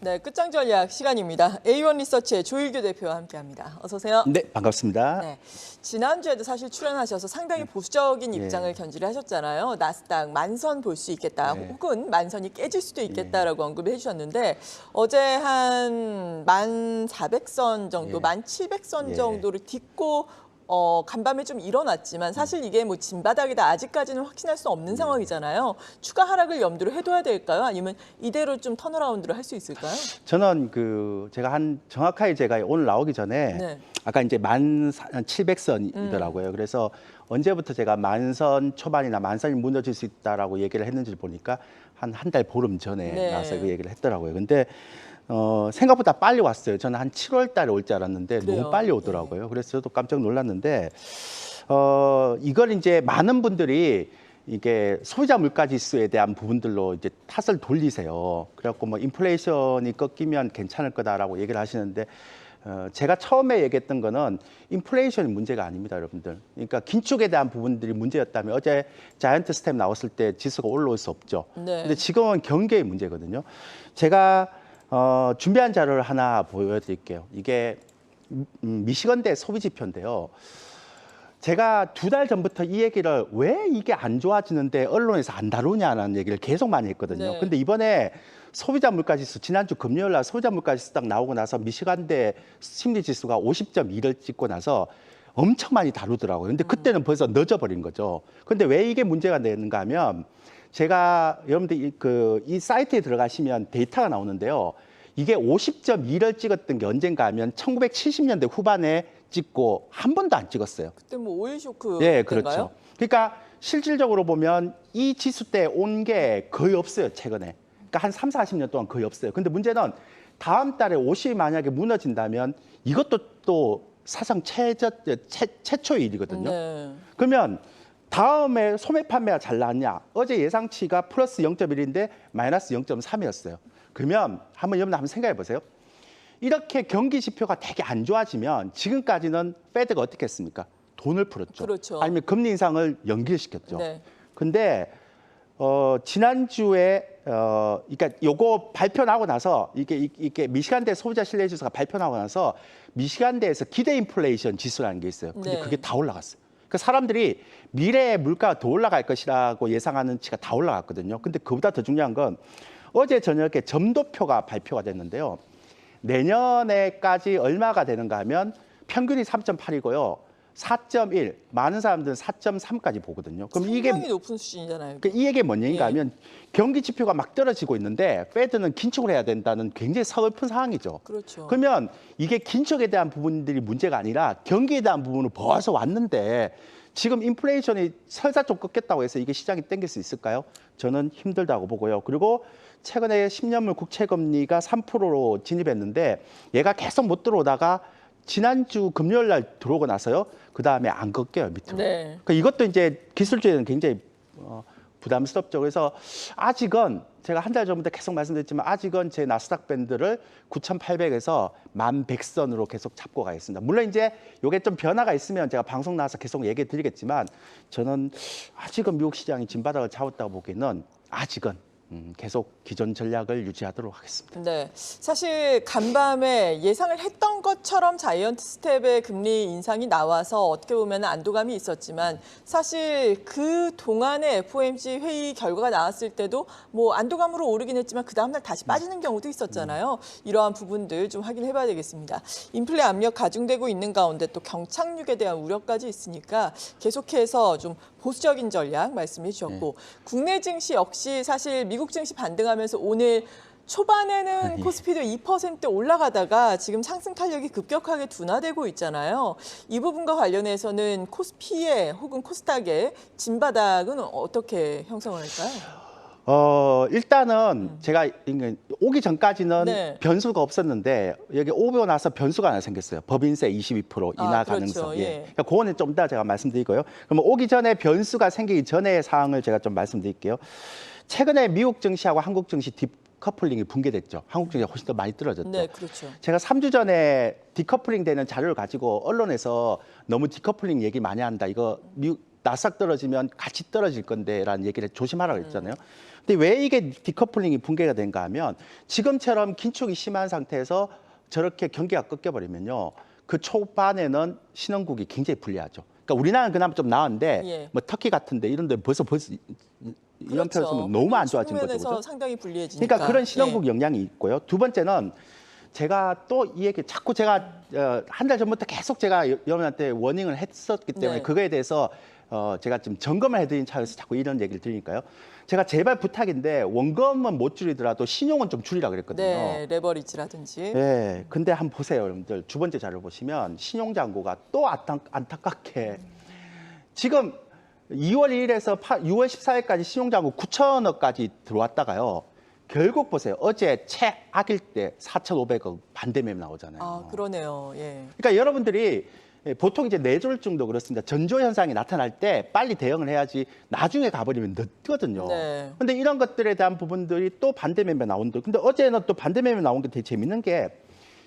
네, 끝장 전략 시간입니다. A1 리서치의 조일규 대표와 함께합니다. 어서 오세요. 네, 반갑습니다. 네, 지난주에도 사실 출연하셔서 상당히 보수적인 예. 입장을 견지를 하셨잖아요. 나스닥 만선 볼 수 있겠다, 네. 혹은 만선이 깨질 수도 있겠다라고 언급을 해주셨는데 어제 한만 400선 정도, 예. 만 700선 예. 정도를 딛고 어, 간밤에 좀 일어났지만 사실 이게 뭐 진바닥이다 아직까지는 확신할 수 네. 없는 상황이잖아요. 추가 하락을 염두로 해둬야 될까요? 아니면 이대로 좀 턴어라운드를 할 수 있을까요? 저는 그 제가 한 정확하게 제가 오늘 나오기 전에 네. 아까 이제 만 700선이더라고요. 그래서 언제부터 제가 만선 초반이나 만선이 무너질 수 있다라고 얘기를 했는지 를 보니까 한 한 달 보름 전에 네. 나와서 그 얘기를 했더라고요. 근데 어, 생각보다 빨리 왔어요. 저는 한 7월 달에 올 줄 알았는데 그래요? 너무 빨리 오더라고요. 그래서 저도 깜짝 놀랐는데 어, 이걸 이제 많은 분들이 이게 소비자 물가 지수에 대한 부분들로 이제 탓을 돌리세요. 그래갖고 뭐 인플레이션이 꺾이면 괜찮을 거다라고 얘기를 하시는데 어, 제가 처음에 얘기했던 거는 인플레이션이 문제가 아닙니다, 여러분들. 그러니까 긴축에 대한 부분들이 문제였다면 어제 자이언트 스텝 나왔을 때 지수가 올라올 수 없죠. 네. 근데 지금은 경계의 문제거든요. 제가 어, 준비한 자료를 하나 보여드릴게요. 이게 음, 미시건대 소비 지표인데요. 제가 두 달 전부터 이 얘기를 왜 이게 안 좋아지는데 언론에서 안 다루냐는 얘기를 계속 많이 했거든요. 네. 근데 이번에 소비자 물가 지수 지난주 금요일 날 소비자 물가 지수 딱 나오고 나서 미시간대 심리 지수가 50.2를 찍고 나서 엄청 많이 다루더라고요. 근데 그때는 벌써 늦어버린 거죠. 근데 왜 이게 문제가 되는가 하면 제가 여러분들 이, 그, 이 사이트에 들어가시면 데이터가 나오는데요. 이게 50.2를 찍었던 게 언젠가 하면 1970년대 후반에 찍고 한 번도 안 찍었어요. 그때 뭐 오일 쇼크 예? 그렇죠. 그러니까 실질적으로 보면 이 지수 때 온 게 거의 없어요, 최근에. 그러니까 한 3, 40년 동안 거의 없어요. 근데 문제는 다음 달에 50이 만약에 무너진다면 이것도 또 사상 최저, 최, 최초의 일이거든요. 네. 그러면 다음에 소매 판매가 잘 나왔냐? 어제 예상치가 플러스 0.1인데 마이너스 0.3이었어요. 그러면 한번 여러분 한번 생각해 보세요. 이렇게 경기 지표가 되게 안 좋아지면 지금까지는 페드가 어떻게 했습니까? 돈을 풀었죠. 그렇죠. 아니면 금리 인상을 연기시켰죠. 네. 근데 어 지난주에 어 그러니까 요거 발표 나고 나서 이게 이- 이게 미시간대 소비자 신뢰 지수가 발표 나고 나서 미시간대에서 기대 인플레이션 지수라는 게 있어요. 근데 네. 그게 다 올라갔어요. 그 사람들이 미래에 물가가 더 올라갈 것이라고 예상하는 치가 다 올라갔거든요. 근데 그보다 더 중요한 건 어제 저녁에 점도표가 발표가 됐는데요. 내년에까지 얼마가 되는가 하면 평균이 3.8이고요. 4.1 많은 사람들은 4.3까지 보거든요. 그럼 이게 높은 수준이잖아요. 그이 얘기 뭔 얘기인가 예. 하면 경기 지표가 막 떨어지고 있는데 페드는 긴축을 해야 된다는 굉장히 서글픈 상황이죠. 그렇죠. 그러면 이게 긴축에 대한 부분들이 문제가 아니라 경기에 대한 부분을 보아서 왔는데 지금 인플레이션이 설사 좀 꺾였다고 해서 이게 시장이 땡길 수 있을까요? 저는 힘들다고 보고요. 그리고 최근에 10년물 국채 금리가 3%로 진입했는데 얘가 계속 못 들어오다가 지난주 금요일 날 들어오고 나서요. 그 다음에 안 꺾여요 밑으로. 네. 그러니까 이것도 이제 기술적으로는 굉장히 어, 부담스럽죠. 그래서 아직은 제가 한 달 전부터 계속 말씀드렸지만 아직은 제 나스닥 밴드를 9,800에서 1,100선으로 계속 잡고 가겠습니다. 물론 이제 이게 좀 변화가 있으면 제가 방송 나와서 계속 얘기해 드리겠지만 저는 아직은 미국 시장이 진바닥을 잡았다고 보기에는 아직은 음, 계속 기존 전략을 유지하도록 하겠습니다. 네, 사실 간밤에 예상을 했던 것처럼 자이언트 스텝의 금리 인상이 나와서 어떻게 보면 안도감이 있었지만 사실 그 동안에 FOMC 회의 결과가 나왔을 때도 뭐 안도감으로 오르긴 했지만 그 다음날 다시 빠지는 경우도 있었잖아요. 이러한 부분들 좀 확인해봐야 되겠습니다. 인플레 압력 가중되고 있는 가운데 또 경착륙에 대한 우려까지 있으니까 계속해서 좀 보수적인 전략 말씀해 주셨고 국내 증시 역시 사실 미국 증시 반등하면서 오늘 초반에는 예. 코스피도 2% 올라가다가 지금 상승 탄력이 급격하게 둔화되고 있잖아요. 이 부분과 관련해서는 코스피의 혹은 코스닥의 진바닥은 어떻게 형성을 할까요? 어 일단은 제가 이게 오기 전까지는 네. 변수가 없었는데 여기 오고 나서 변수가 하나 생겼어요. 법인세 22% 인하 아, 그렇죠. 가능성. 예. 예. 그러니까 그거는 좀 이따 제가 말씀드리고요. 그러면 오기 전에 변수가 생기기 전의 사항을 제가 좀 말씀드릴게요. 최근에 미국 증시하고 한국 증시 딥 커플링이 붕괴됐죠. 한국 증시가 훨씬 더 많이 떨어졌죠. 네, 그렇죠. 제가 3주 전에 디커플링 되는 자료를 가지고 언론에서 너무 디커플링 얘기 많이 한다. 이거 미국 나싹 떨어지면 같이 떨어질 건데라는 얘기를 조심하라고 했잖아요. 근데 왜 이게 디커플링이 붕괴가 된가 하면 지금처럼 긴축이 심한 상태에서 저렇게 경기가 꺾여버리면요. 그 초반에는 신흥국이 굉장히 불리하죠. 그러니까 우리나라는 그나마 좀 나은데 예. 뭐 터키 같은데 이런 데 벌써 벌써 이- 이런 그렇죠. 표현 쓰면 너무 안 좋아진 거죠. 그죠? 상당히 불리해지니까. 그러니까 그런 신흥국 예. 영향이 있고요. 두 번째는 제가 또 이 얘기 자꾸 제가 어, 한달 전부터 계속 제가 여- 여러분한테 워닝을 했었기 때문에 네. 그거에 대해서 어, 제가 좀 점검을 해드린 차에서 자꾸 이런 얘기를 드리니까요. 제가 제발 부탁인데 원금은 못 줄이더라도 신용은 좀 줄이라 그랬거든요. 네, 레버리지라든지. 네, 근데 한번 보세요, 여러분들. 두 번째 자료 보시면 신용장고가 또 안타, 안타깝게 지금 2월 1일에서 6월 14일까지 신용장고 9천억까지 들어왔다가요. 결국 보세요. 어제 최악일 때 4,500억 반대매매 나오잖아요. 아, 그러네요. 예. 그러니까 여러분들이 보통 이제 뇌졸중도 그렇습니다. 전조 현상이 나타날 때 빨리 대응을 해야지 나중에 가버리면 늦거든요. 네. 근데 이런 것들에 대한 부분들이 또 반대 매매 나온다. 근데 어제는 또 반대 매매 나온 게 되게 재밌는 게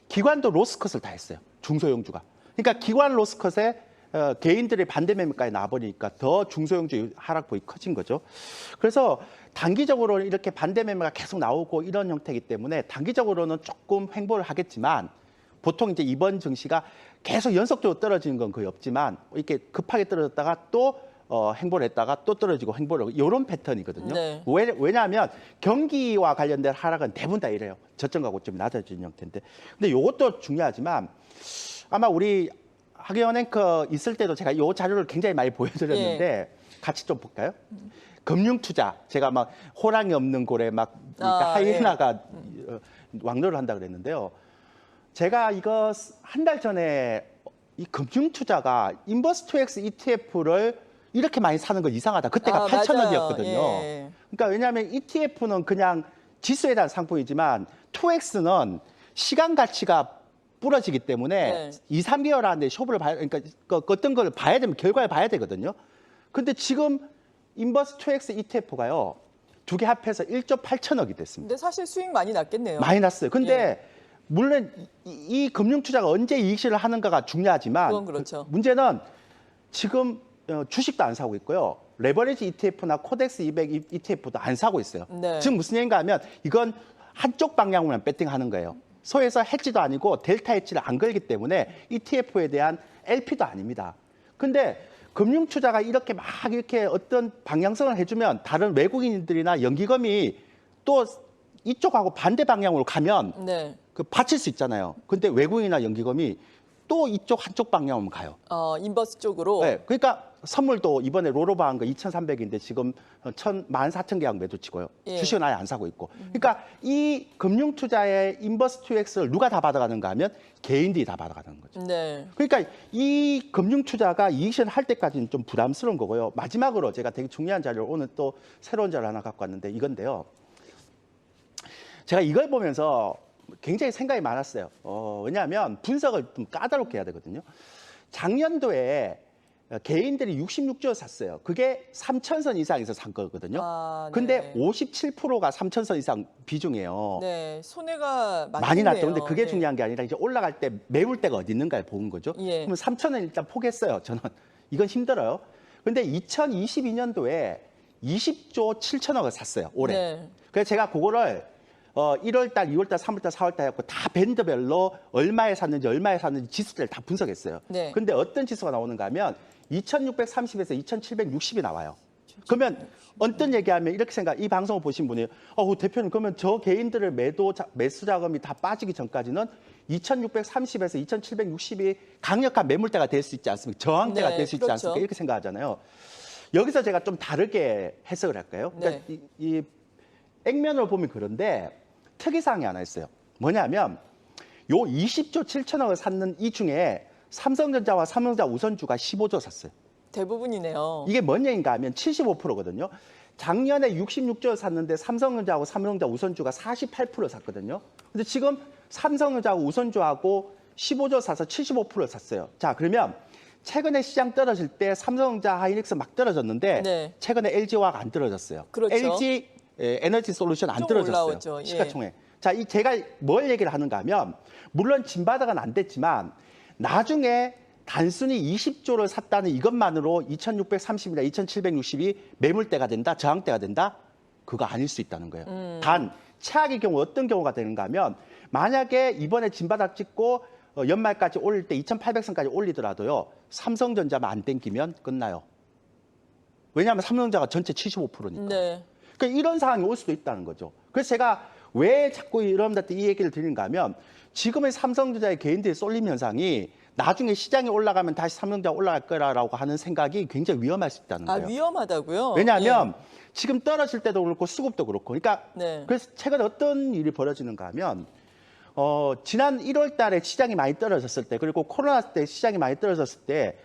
기관도 로스컷을 다 했어요. 중소형주가. 그러니까 기관 로스컷에 어, 개인들의 반대 매매까지 나버리니까 더 중소형주 하락폭이 커진 거죠. 그래서 단기적으로 이렇게 반대 매매가 계속 나오고 이런 형태이기 때문에 단기적으로는 조금 횡보를 하겠지만 보통 이제 이번 증시가 계속 연속적으로 떨어지는 건 거의 없지만 이렇게 급하게 떨어졌다가 또 어, 행보를 했다가 또 떨어지고 행보를 하고 이런 패턴이거든요. 네. 왜, 왜냐하면 경기와 관련된 하락은 대부분 다 이래요. 저점과 고점이 낮아지는 형태인데. 근데 이것도 중요하지만 아마 우리 하기원 앵커 있을 때도 제가 이 자료를 굉장히 많이 보여드렸는데 예. 같이 좀 볼까요? 금융 투자 제가 막 호랑이 없는 고래 막 그러니까 아, 하이에나가 어, 왕노를 한다 그랬는데요. 제가 이거 한 달 전에 이 금융 투자가 인버스 2X ETF를 이렇게 많이 사는 거 이상하다. 그때가 아, 8천억이었거든요. 맞아요. 예. 그러니까 왜냐하면 ETF는 그냥 지수에 대한 상품이지만 2X는 시간 가치가 부러지기 때문에 네. 이 2, 3개월 안에 쇼부를 봐야 그러니까 그 어떤 걸 봐야 되면 결과를 봐야 되거든요. 근데 지금 인버스 2X ETF가요. 두 개 합해서 1조 8천억이 됐습니다. 근데 사실 수익 많이 났겠네요. 많이 났어요. 근데 예. 물론 이, 이 금융 투자가 언제 이익 실을 하는가가 중요하지만 그건 그렇죠. 그 문제는 지금 어, 주식도 안 사고 있고요. 레버리지 ETF나 코덱스 200 ETF도 안 사고 있어요. 네. 지금 무슨 얘기인가 하면 이건 한쪽 방향으로만 배팅하는 거예요. 소에서 해지도 아니고 델타 해지를 안 걸기 때문에 ETF에 대한 LP도 아닙니다. 근데 금융 투자가 이렇게 막 이렇게 어떤 방향성을 해주면 다른 외국인들이나 연기금이 또 이쪽하고 반대 방향으로 가면 네. 그 받칠 수 있잖아요. 근데 외국인이나 연기금이 또 이쪽 한쪽 방향으로 가요. 어, 인버스 쪽으로. 네, 그러니까 선물도 이번에 롤오버 한거 2,300인데 지금 1 14,000 계약 매도 치고요. 예. 주식은 아예 안 사고 있고. 그러니까 이 금융 투자의 인버스 2X를 누가 다 받아가는가 하면 개인들이 다 받아가는 거죠. 네. 그러니까 이 금융 투자가 이익실 할 때까지는 좀 부담스러운 거고요. 마지막으로 제가 되게 중요한 자료를 오늘 또 새로운 자료 하나 갖고 왔는데 이건데요. 제가 이걸 보면서 굉장히 생각이 많았어요. 어, 왜냐하면 분석을 좀 까다롭게 해야 되거든요. 작년도에 개인들이 66조 샀어요. 그게 3천선 이상에서 산 거거든요. 아, 네. 근데 57%가 3천선 이상 비중이에요. 네. 손해가 많이, 많이. 근데 그게 네. 중요한 게 아니라 이제 올라갈 때 매울 때가 어디 있는가를 보는 거죠. 예. 그러면 3천 원 일단 포기했어요. 저는 이건 힘들어요. 근데 2022년도에 20조 7천억을 샀어요. 올해. 네. 그래서 제가 그거를 어 1월 달, 2월 달, 3월 달, 4월 달 해갖고 다 밴드별로 얼마에 샀는지 얼마에 샀는지 지수들을 다 분석했어요. 네. 근데 어떤 지수가 나오는가 하면 2630에서 2760이 나와요. 그러면 어떤 얘기하면 이렇게 생각, 이 방송을 보신 분이, 어, 대표님, 그러면 저 개인들의 매도, 자- 매수 자금이 다 빠지기 전까지는 2630에서 2760이 강력한 매물대가 될 수 있지 않습니까? 저항대가 네, 될수 있지 그렇죠. 않습니까? 이렇게 생각하잖아요. 여기서 제가 좀 다르게 해석을 할까요? 그러니까 네. 이, 이 액면으로 보면 그런데 특이사항이 하나 있어요. 뭐냐면 요 20조 7천억을 샀는 이 중에 삼성전자와 삼성전자 우선주가 15조 샀어요. 대부분이네요. 이게 뭔 얘기인가 하면 75%거든요. 작년에 66조 샀는데 삼성전자하고 삼성전자 우선주가 48% 샀거든요. 근데 지금 삼성전자하고 우선주하고 15조 사서 75% 샀어요. 자, 그러면 최근에 시장 떨어질 때 삼성전자 하이닉스 막 떨어졌는데 네. 최근에 LG화가 안 떨어졌어요. 그렇죠. LG 에, 에너지 솔루션 안. 올라오죠. 예. 시가총액. 자, 이 제가 뭘 얘기를 하는가 하면 물론 진바닥은 안 됐지만 나중에 단순히 20조를 샀다는 이것만으로 2,630이나 2,760이 매물대가 된다, 저항대가 된다? 그거 아닐 수 있다는 거예요. 음. 단 최악의 경우 어떤 경우가 되는가 하면 만약에 이번에 진바닥 찍고 어, 연말까지 올릴 때 2,800선까지 올리더라도요. 삼성전자만 안 땡기면 끝나요. 왜냐하면 삼성전자가 전체 75%니까. 네. 그러니까 이런 상황이 올 수도 있다는 거죠. 그래서 제가 왜 자꾸 여러분들한테 이 얘기를 드리는가 하면 지금의 삼성전자의 개인들의 쏠림 현상이 나중에 시장이 올라가면 다시 삼성전자 올라갈 거라고 하는 생각이 굉장히 위험할 수 있다는 아 거예요. 위험하다고요? 왜냐하면 지금 떨어질 때도 그렇고 수급도 그렇고. 그러니까 네. 그래서 최근에 어떤 일이 벌어지는가 하면 어, 지난 1월 달에 시장이 많이 떨어졌을 때 그리고 코로나 때 시장이 많이 떨어졌을 때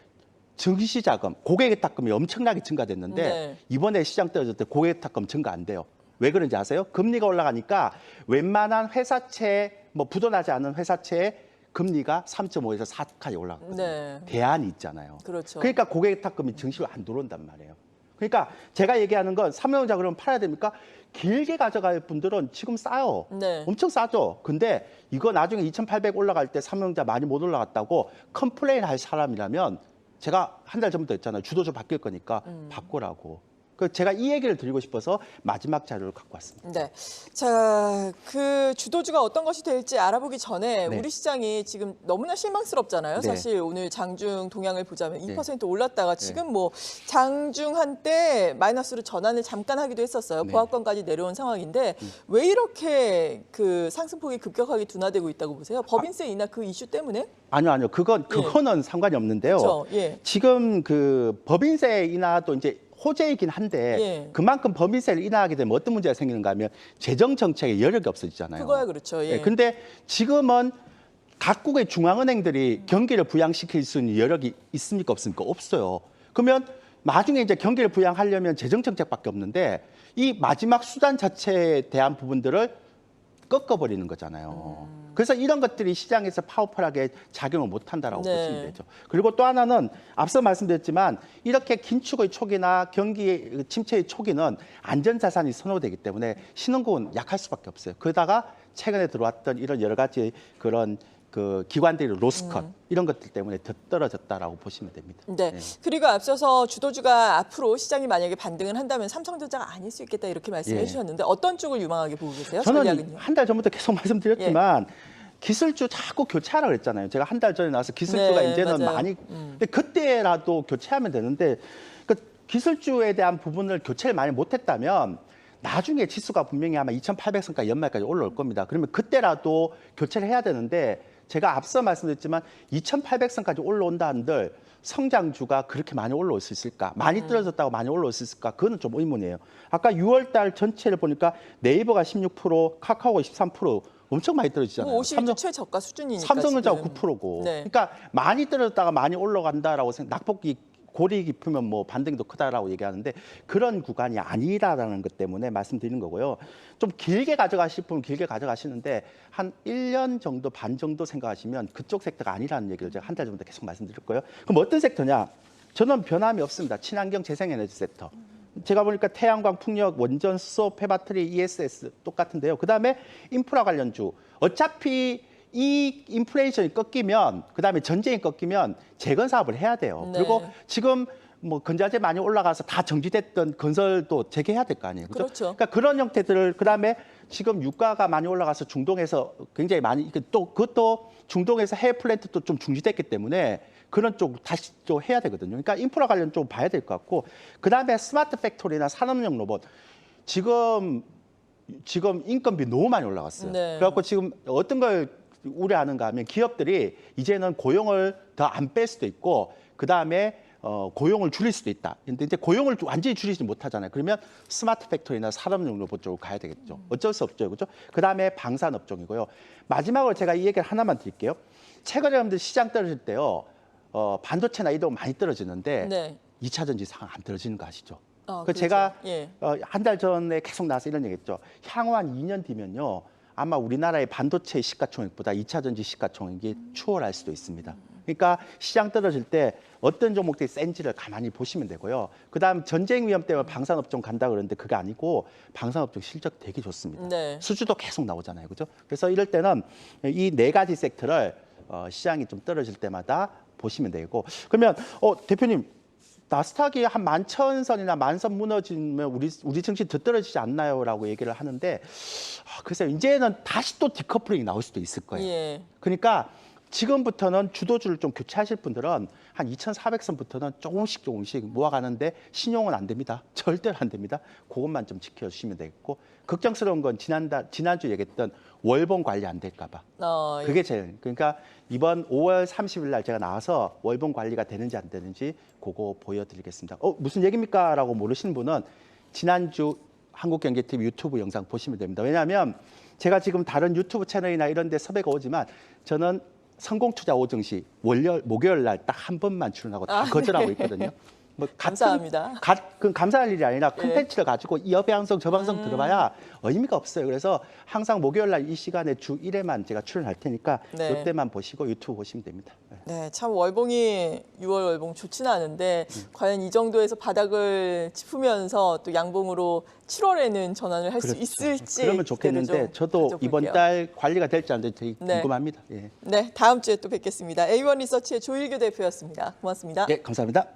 증시 자금, 고객의 탁금이 엄청나게 증가됐는데 네. 이번에 시장 떨어졌을 때 고객의 탁금 증가 안 돼요. 왜 그런지 아세요? 금리가 올라가니까 웬만한 회사채, 뭐 부도나지 않은 회사채의 금리가 3.5에서 4까지 올라갔거든요. 네. 대안이 있잖아요. 그렇죠. 그러니까 고객 탁금이 증시로 안 들어온단 말이에요. 그러니까 제가 얘기하는 건 삼성전자 그러면 팔아야 됩니까? 길게 가져갈 분들은 지금 싸요. 네. 엄청 싸죠. 근데 이거 나중에 2,800 올라갈 때 삼성전자 많이 못 올라갔다고 컴플레인 할 사람이라면 제가 한 달 전부터 했잖아요. 주도주 바뀔 거니까 음. 바꾸라고. 그 제가 이 얘기를 드리고 싶어서 마지막 자료를 갖고 왔습니다. 네. 자, 그 주도주가 어떤 것이 될지 알아보기 전에 네. 우리 시장이 지금 너무나 실망스럽잖아요. 네. 사실 오늘 장중 동향을 보자면 네. 2% 올랐다가 지금 뭐 장중 한때 마이너스로 전환을 잠깐 하기도 했었어요. 네. 음. 보합권까지 내려온 상황인데 왜 이렇게 그 상승폭이 급격하게 둔화되고 있다고 보세요? 법인세 인하 그 이슈 때문에? 아니요, 아니요. 그건 그거는 상관이 없는데요. 그렇죠. 예. 지금 그 법인세 인하도 이제 호재이긴 한데 예. 그만큼 법인세를 인하하게 되면 어떤 문제가 생기는가 하면 재정 정책에 여력이 없어지잖아요. 그거야 그렇죠. 예. 예, 근데 지금은 각국의 중앙은행들이 경기를 부양시킬 수 있는 여력이 있습니까 없습니까? 없어요. 그러면 나중에 이제 경기를 부양하려면 재정 정책밖에 없는데 이 마지막 수단 자체에 대한 부분들을 꺾어버리는 거잖아요. 음. 그래서 이런 것들이 시장에서 파워풀하게 작용을 못 한다라고 네. 보시면 되죠. 그리고 또 하나는 앞서 말씀드렸지만 이렇게 긴축의 초기나 경기 침체의 초기는 안전자산이 선호되기 때문에 신흥국은 약할 수밖에 없어요. 그러다가 최근에 들어왔던 이런 여러 가지 그런 그 기관들의 로스컷 음. 이런 것들 때문에 더 떨어졌다라고 보시면 됩니다. 네. 네. 그리고 앞서서 주도주가 앞으로 시장이 만약에 반등을 한다면 삼성전자가 아닐 수 있겠다 이렇게 말씀해 예. 주셨는데 어떤 쪽을 유망하게 보고 계세요? 저는? 한 달 전부터 계속 말씀드렸지만 기술주 자꾸 교체하라 그랬잖아요. 제가 한 달 전에 나와서 기술주가 네, 이제는 맞아요. 많이 음. 근데 그때라도 교체하면 되는데 그 기술주에 대한 부분을 교체를 많이 못했다면 나중에 지수가 분명히 아마 2,800선까지 연말까지 올라올 겁니다. 그러면 그때라도 교체를 해야 되는데 제가 앞서 말씀드렸지만 2,800선까지 올라온다 한들 성장주가 그렇게 많이 올라올 수 있을까? 많이 음. 떨어졌다고 많이 올라올 수 있을까? 그거는 좀 의문이에요. 아까 6월 달 전체를 보니까 네이버가 16%, 카카오가 13% 엄청 많이 떨어지잖아요. 뭐 52주 삼성- 최저가 수준이니까 삼성전자가 지금. 9%고. 네. 그러니까 많이 떨어졌다가 많이 올라간다라고 생각. 낙폭이 고리 깊으면 뭐 반등이 더 크다라고 얘기하는데 그런 구간이 아니라는 것 때문에 말씀드리는 거고요. 좀 길게 가져가실 분은 길게 가져가시는데 한 1년 정도 반 정도 생각하시면 그쪽 섹터가 아니라는 얘기를 제가 한달 전부터 계속 말씀드릴 거예요. 그럼 어떤 섹터냐? 저는 변함이 없습니다. 친환경 재생에너지 섹터. 제가 보니까 태양광, 풍력, 원전, 수소, 폐배터리, ESS 똑같은데요. 그다음에 인프라 관련주. 어차피 이 인플레이션이 꺾이면 그다음에 전쟁이 꺾이면 재건 사업을 해야 돼요. 네. 그리고 지금 뭐 건자재 많이 올라가서 다 정지됐던 건설도 재개해야 될 거 아니에요. 그죠? 그렇죠. 그러니까 그런 형태들을 그다음에 지금 유가가 많이 올라가서 중동에서 굉장히 많이 또 그것도 중동에서 해외 플랜트도 좀 중지됐기 때문에 그런 쪽 다시 또 해야 되거든요. 그러니까 인프라 관련 좀 봐야 될 것 같고 그다음에 스마트 팩토리나 산업용 로봇 지금 지금 인건비 너무 많이 올라갔어요. 네. 그래갖고 지금 어떤 걸 우려하는가 하면 기업들이 이제는 고용을 더 안 뺄 수도 있고 그 다음에 어, 고용을 줄일 수도 있다. 근데 이제 고용을 완전히 줄이지 못하잖아요. 그러면 스마트 팩토리나 산업용 로봇 쪽으로 가야 되겠죠. 어쩔 수 없죠. 그죠? 그 다음에 방산 업종이고요. 마지막으로 제가 이 얘기를 하나만 드릴게요. 최근에 여러분들 시장 떨어질 때요. 어, 반도체나 이동 많이 떨어지는데 네. 이 2차 전지 상황 안 떨어지는 거 아시죠? 아, 그 그렇죠. 제가 예. 어, 한 달 전에 계속 나와서 이런 얘기 했죠. 향후 한 2년 뒤면요. 아마 우리나라의 반도체 시가총액보다 2차 전지 시가총액이 추월할 수도 있습니다. 그러니까 시장 떨어질 때 어떤 종목들이 센지를 가만히 보시면 되고요. 그다음 전쟁 위험 때문에 방산업종 간다 그러는데 그게 아니고 방산업종 실적 되게 좋습니다. 네. 수주도 계속 나오잖아요. 그죠? 그래서 이럴 때는 이 네 가지 섹터를 어, 시장이 좀 떨어질 때마다 보시면 되고 그러면 어 대표님 나스닥이 한 만천선이나 만선 무너지면 우리 우리 증시 더 떨어지지 않나요라고 얘기를 하는데 아, 글쎄요 이제는 다시 또 디커플링이 나올 수도 있을 거예요. 예. 그러니까 지금부터는 주도주를 좀 교체하실 분들은 한 2,400선부터는 조금씩 조금씩 모아가는데 신용은 안 됩니다. 절대로 안 됩니다. 그것만 좀 지켜주시면 되겠고 걱정스러운 건 지난달 지난주 얘기했던 월봉 관리 안 될까봐. 어, 예. 그게 제일 그러니까 이번 5월 30일 날 제가 나와서 월봉 관리가 되는지 안 되는지 그거 보여드리겠습니다. 어 무슨 얘기입니까?라고 모르시는 분은 지난주 한국경제TV 유튜브 영상 보시면 됩니다. 왜냐하면 제가 지금 다른 유튜브 채널이나 이런 데 섭외가 오지만 저는 성공투자 오증시 월요일 목요일 날 딱 한 번만 출연하고 다 아, 네. 거절하고 있거든요. 뭐 같은- 감사합니다. 가, 그 감사할 일이 아니라 예. 컨텐츠를 가지고 이 방송 저 음. 방송 들어봐야 의미가 없어요. 그래서 항상 목요일 날 이 시간에 주 1회만 제가 출연할 테니까 네. 이때만 보시고 유튜브 보시면 됩니다. 네. 네, 참 월봉이 6월 월봉 좋지는 않은데 음. 과연 이 정도에서 바닥을 짚으면서 또 양봉으로 7월에는 전환을 할수 그렇죠. 있을지 그러면 좋겠는데 좀 저도 가져볼게요. 이번 달 관리가 될지 안 될지 되게 네. 궁금합니다. 예. 네, 다음 주에 또 뵙겠습니다. A1 리서치의 조일규 대표였습니다. 고맙습니다. 예, 감사합니다.